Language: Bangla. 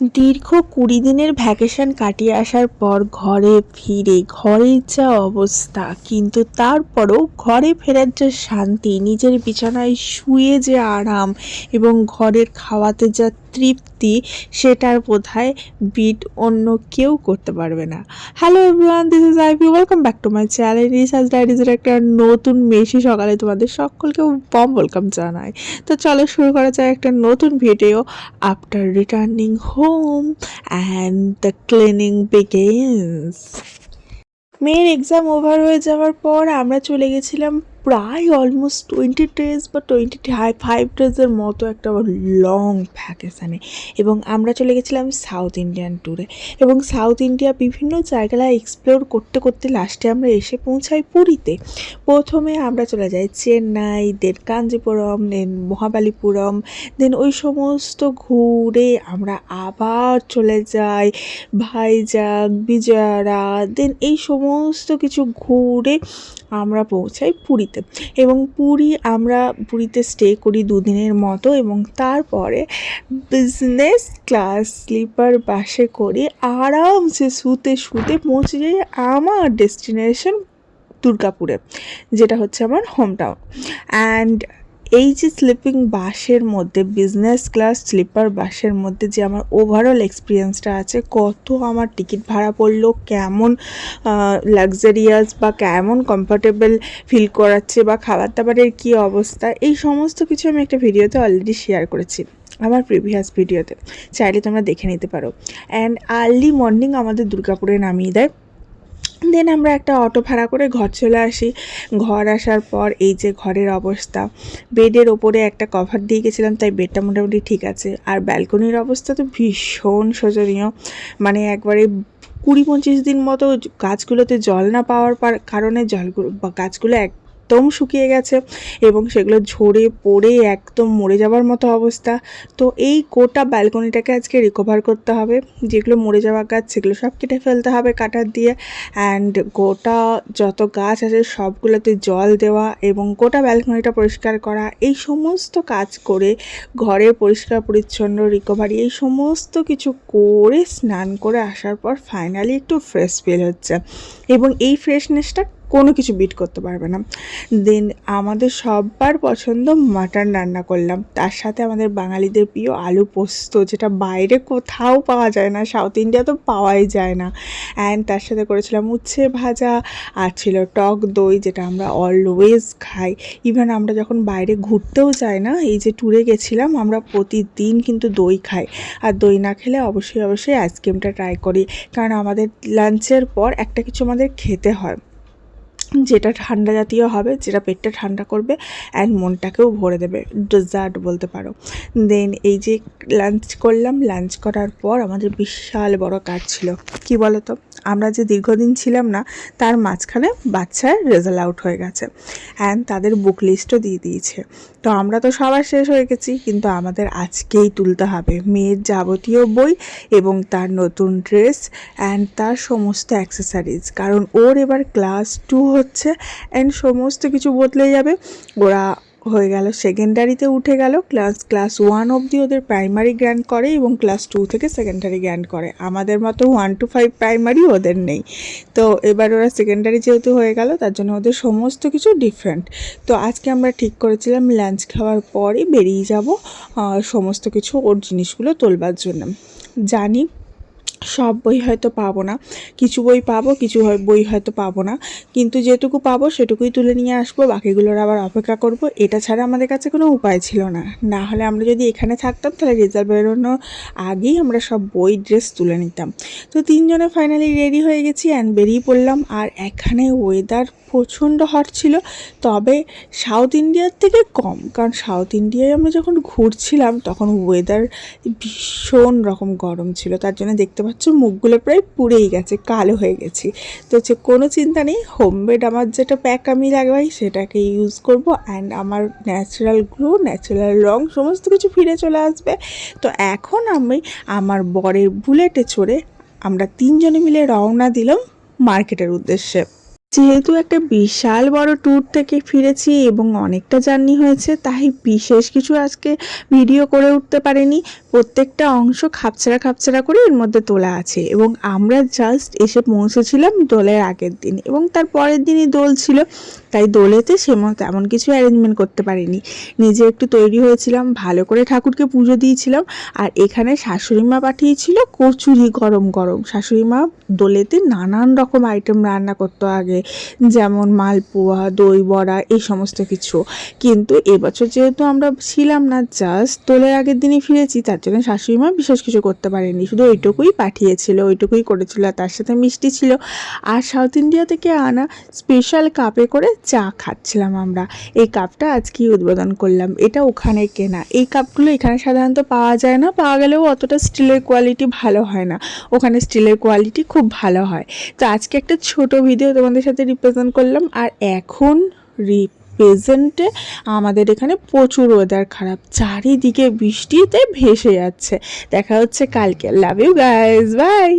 দীর্ঘ কুড়ি দিনের ভ্যাকেশন কাটিয়ে আসার পর ঘরে ফিরে ঘরের যা অবস্থা। কিন্তু তারপরও ঘরে ফেরার যে শান্তি, নিজের বিছানায় শুয়ে যে আরাম এবং ঘরের খাওয়াতে যা তৃপ্তি সেটার বোধহয় বিট অন্য কেউ করতে পারবে না। Hello everyone this is Ivy welcome back to my channel research ডায়েরিজের একটা নতুন মেশি সকালে তোমাদের সকলকে বম ওয়েলকাম জানাই। তো চলো শুরু করা যায় একটা নতুন video after returning home and the cleaning begins মেয়ের এক্সাম ওভার হয়ে যাওয়ার পর আমরা চলে গেছিলাম প্রায় অলমোস্ট টোয়েন্টি ডেজ বা টোয়েন্টি হাই ফাইভ ডেজের মতো একটা লং ভ্যাকেশানে এবং আমরা চলে গেছিলাম সাউথ ইন্ডিয়ান ট্যুরে এবং সাউথ ইন্ডিয়া বিভিন্ন জায়গায় এক্সপ্লোর করতে করতে লাস্টে আমরা এসে পৌঁছাই পুরীতে। প্রথমে আমরা চলে যাই চেন্নাই দেন কাঞ্জিপুরম দেন মহাবালিপুরম দেন ওই সমস্ত ঘুরে আমরা আবার চলে যাই ভাইজাগ বিজয়ারা দেন এই সমস্ত কিছু ঘুরে আমরা পৌঁছাই পুরীতে। এবং পুরী আমরা পুরীতে স্টে করি দুদিনের মতো এবং তারপরে বিজনেস ক্লাস স্লিপার বাসে করে আরামসে শুতে শুতে পৌঁছে যাই আমার ডেস্টিনেশন দুর্গাপুরে, যেটা হচ্ছে আমার হোম টাউন অ্যান্ড এই যে স্লিপিং বাসের মধ্যে বিজনেস ক্লাস স্লিপার বাসের মধ্যে যে আমার ওভারঅল এক্সপিরিয়েন্সটা আছে, কত আমার টিকিট ভাড়া পড়ল, কেমন লাক্সারিয়াস বা কেমন কমফর্টেবল ফিল করাচ্ছে বা খাবার দাবারের কী অবস্থা, এই সমস্ত কিছু আমি একটা ভিডিওতে অলরেডি শেয়ার করেছি আমার প্রিভিয়াস ভিডিওতে চাইলে তোমরা দেখে নিতে পারো। অ্যান্ড আর্লি মর্নিং আমাদের দুর্গাপুরে নামিয়ে দেয়। দেন আমরা একটা অটো ভাড়া করে ঘর চলে আসি। ঘর আসার পর এই যে ঘরের অবস্থা, বেডের ওপরে একটা কভার দিয়ে গেছিলাম, তাই বেডটা মোটামুটি ঠিক আছে। আর ব্যালকনির অবস্থা তো ভীষণ শোচনীয়। মানে একবারে কুড়ি পঁচিশ দিন মতো গাছগুলোতে জল না পাওয়ার কারণে জলগুলো গাছগুলো এক একদম শুকিয়ে গেছে এবং সেগুলো ঝরে পড়ে একদম মরে যাওয়ার মতো অবস্থা। তো এই গোটা ব্যালকনিটাকে আজকে রিকভার করতে হবে। যেগুলো মরে যাওয়া গাছ, সেগুলো সব কেটে ফেলতে হবে কাটার দিয়ে। অ্যান্ড গোটা যত গাছ আছে, সবগুলোতে জল দেওয়া এবং গোটা ব্যালকনিটা পরিষ্কার করা। এই সমস্ত কাজ করে ঘরে পরিষ্কার পরিচ্ছন্ন রিকভারি এই সমস্ত কিছু করে স্নান করে আসার পর ফাইনালি একটু ফ্রেশ ফিল হচ্ছে। এবং এই ফ্রেশনেসটা কোনো কিছু বিট করতে পারবে না। দেন আমাদের সবার পছন্দ মাটন রান্না করলাম। তার সাথে আমাদের বাঙালিদের প্রিয় আলু পোস্ত, যেটা বাইরে কোথাও পাওয়া যায় না সাউথ ইন্ডিয়া তো পাওয়াই যায় না। অ্যান্ড তার সাথে করেছিলাম উচ্ছে ভাজা, আর ছিল টক দই, যেটা আমরা অলওয়েজ খাই। ইভেন আমরা যখন বাইরে ঘুরতেও যাই না, এই যে ট্যুরে গেছিলাম, আমরা প্রতিদিন কিন্তু দই খাই। আর দই না খেলে অবশ্যই অবশ্যই আইসক্রিমটা ট্রাই করি। কারণ আমাদের লাঞ্চের পর একটা কিছু আমাদের খেতে হয়। যেটা ঠান্ডা জাতীয় হবে, যেটা পেটটা ঠান্ডা করবে অ্যান্ড মনটাকেও ভরে দেবে। ডেজার্ট বলতে পারো। দেন এই যে লাঞ্চ করলাম, লাঞ্চ করার পর আমাদের বিশাল বড় কাজ ছিল। কি বলো তো আমরা যে দীর্ঘদিন ছিলাম না, তার মাঝখানে বাচ্চার রেজাল্ট আউট হয়ে গেছে। অ্যান্ড তাদের বুক লিস্টও দিয়ে দিয়েছে। তো আমরা তো সবার শেষ হয়ে গেছি, কিন্তু আমাদের আজকেই তুলতে হবে। মেয়ের যাবতীয় বই এবং তার নতুন ড্রেস অ্যান্ড তার সমস্ত অ্যাক্সেসারিজ কারণ ওর এবার ক্লাস টু হচ্ছে অ্যান্ড সমস্ত কিছু বদলে যাবে। ওরা হয়ে গেল। সেকেন্ডারিতে উঠে গেল। ক্লাস ক্লাস ওয়ান অবধি ওদের প্রাইমারি গ্র্যান্ড করে এবং ক্লাস টু থেকে সেকেন্ডারি গ্র্যান্ড করে। আমাদের মতো ওয়ান টু ফাইভ প্রাইমারি ওদের নেই। তো এবার ওরা সেকেন্ডারি যেহেতু হয়ে গেল, তার জন্য ওদের সমস্ত কিছু ডিফারেন্ট তো আজকে আমরা ঠিক করেছিলাম লাঞ্চ খাওয়ার পরে বেরিয়ে যাব সমস্ত কিছু ওর জিনিসগুলো তোলবার জন্য। জানি সব বই হয়তো পাবো না। কিছু বই পাবো, কিছু বই হয়তো পাবো না। কিন্তু যেটুকু পাবো সেটুকুই তুলে নিয়ে আসব, বাকিগুলোর আবার অপেক্ষা করব। এটা ছাড়া আমাদের কাছে কোনো উপায় ছিল না। না হলে আমরা যদি এখানে থাকতাম, তাহলে রেজাল্ট বেরোনোর আগেই আমরা সব বই ড্রেস তুলে নিতাম। তো তিনজনে ফাইনালি রেডি হয়ে গেছি অ্যান্ড বেরিয়ে পড়লাম। আর এখানে ওয়েদার প্রচণ্ড হট ছিল। তবে সাউথ ইন্ডিয়ার থেকে কম। কারণ সাউথ ইন্ডিয়ায় আমরা যখন ঘুরছিলাম, তখন ওয়েদার ভীষণ রকম গরম ছিল। তার জন্য দেখতে পাচ্ছ মুখগুলো প্রায় পুড়েই গেছে, কালো হয়ে গেছি। তো হচ্ছে কোনো চিন্তা নেই হোমমেড আমার যেটা প্যাক আমি লাগাই সেটাকে ইউজ করব অ্যান্ড আমার ন্যাচারাল গ্লো ন্যাচারাল রং সমস্ত কিছু ফিরে চলে আসবে। তো এখন আমি আমার বরের বুলেটে চড়ে আমরা তিনজনে মিলে রওনা দিলাম মার্কেটের উদ্দেশ্যে। যেহেতু একটা বিশাল বড় ট্যুর থেকে ফিরেছি এবং অনেকটা জার্নি হয়েছে, তাই বিশেষ কিছু আজকে ভিডিও করে উঠতে পারিনি। প্রত্যেকটা অংশ খাপছাড়া খাপছাড়া করে এর মধ্যে তোলা আছে এবং আমরা জাস্ট এসে পৌঁছেছিলাম দোলের আগের দিন এবং তার পরের দিনই দোল ছিল। তাই দোলেতে সেমন তেমন কিছু অ্যারেঞ্জমেন্ট করতে পারিনি। নিজে একটু তৈরি হয়েছিলাম, ভালো করে ঠাকুরকে পুজো দিয়েছিলাম, আর এখানে শাশুড়ি মা পাঠিয়েছিল কচুরি গরম গরম। শাশুড়ি মা দোলেতে নানান রকম আইটেম রান্না করতো আগে, যেমন মালপোয়া, দই বড়া, এই সমস্ত কিছু। কিন্তু এবছর যেহেতু আমরা ছিলাম না জাস্ট দোলের আগের দিনই ফিরেছি, তার জন্য শাশুড়ি মা বিশেষ কিছু করতে পারেনি। শুধু ওইটুকুই পাঠিয়েছিল, ওইটুকুই করেছিল, আর তার সাথে মিষ্টি ছিল। আর সাউথ ইন্ডিয়া থেকে আনা স্পেশাল কাপে করে চা খাচ্ছিলাম আমরা। এই কাপটা আজকেই উদ্বোধন করলাম। এটা ওখানে কেনা। এই কাপগুলো এখানে সাধারণত পাওয়া যায় না। পাওয়া গেলেও অতটা স্টিলের কোয়ালিটি ভালো হয় না। ওখানে স্টিলের কোয়ালিটি খুব ভালো হয়। তো আজকে একটা ছোট ভিডিও তোমাদের সাথে রিপ্রেজেন্ট করলাম। আর এখন রিপ্রেজেন্টে আমাদের এখানে প্রচুর ওয়েদার খারাপ। চারিদিকে বৃষ্টিতে ভেসে যাচ্ছে। দেখা হচ্ছে কালকে। Love you guys bye